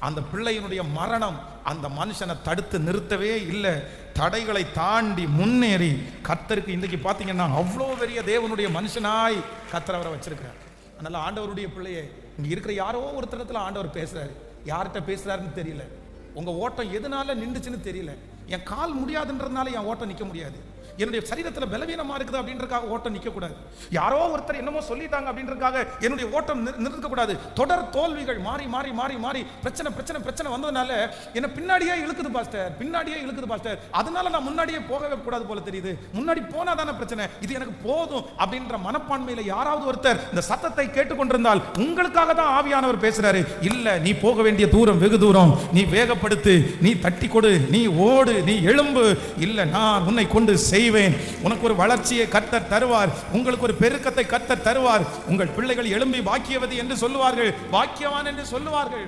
அந்த பிள்ளையினுடைய மரணம் அந்த மனுஷனை தடுத்து நிறுத்தவே இல்லை. தடைகளை தாண்டி முன்னேறி கத்தருக்கு இன்றைக்கு பார்த்தீங்கன்னா அவ்வளோ பெரிய தேவனுடைய மனுஷனாய் கத்தரை அவரை வச்சிருக்கிறார். அதனால் ஆண்டவருடைய பிள்ளையே இங்கே இருக்கிற யாரோ ஒரு தரத்தில் ஆண்டவர் பேசுகிறாரு யார்கிட்ட பேசுகிறாருன்னு தெரியல. உங்கள் ஓட்டம் எதனால நின்றுச்சுன்னு தெரியல. என் கால் முடியாதுன்றதுனால என் ஓட்டம் நிற்க முடியாது. என்னுடைய சரீரத்தில் பலவீனமாக இருக்குது அப்படின்றக்காக ஓட்டம் நிற்கக்கூடாது யாரோ ஒருத்தர் என்னமோ சொல்லிட்டாங்க அப்படின்றக்காக என்னுடைய ஓட்டம் நிறுத்தக்கூடாது. தொடர் தோல்விகள் மாறி மாறி மாறி மாறி பிரச்சனை பிரச்சனை பிரச்சனை வந்ததுனால என்னை பின்னாடியே இழுக்குது பாஸ்டர் பின்னாடியே இழுக்குது பாஸ்டர். அதனால நான் முன்னாடியே போகவே கூடாது போல தெரியுது. முன்னாடி போனா தானே பிரச்சனை. இது எனக்கு போதும் அப்படின்ற மனப்பான்மையில் யாராவது ஒருத்தர் இந்த சத்தத்தை கேட்டுக்கொண்டிருந்தால் உங்களுக்காக தான் ஆவியானவர் பேசுறாரு. இல்ல நீ போக வேண்டிய தூரம் வெகு தூரம். நீ வேகப்படுத்து நீ தட்டி கொடு நீ ஓடு நீ எழும்பு. இல்ல நான் உன்னை கொண்டு செய் செய்வேன். உனக்கு ஒரு வளர்ச்சியை கத்தர் தருவார். உங்களுக்கு ஒரு பெருக்கத்தை கத்தர் தருவார். உங்கள் பிள்ளைகள் எழும்பி பாக்கியவதி என்று சொல்லுவார்கள். பாக்கியவான் என்று சொல்லுவார்கள்.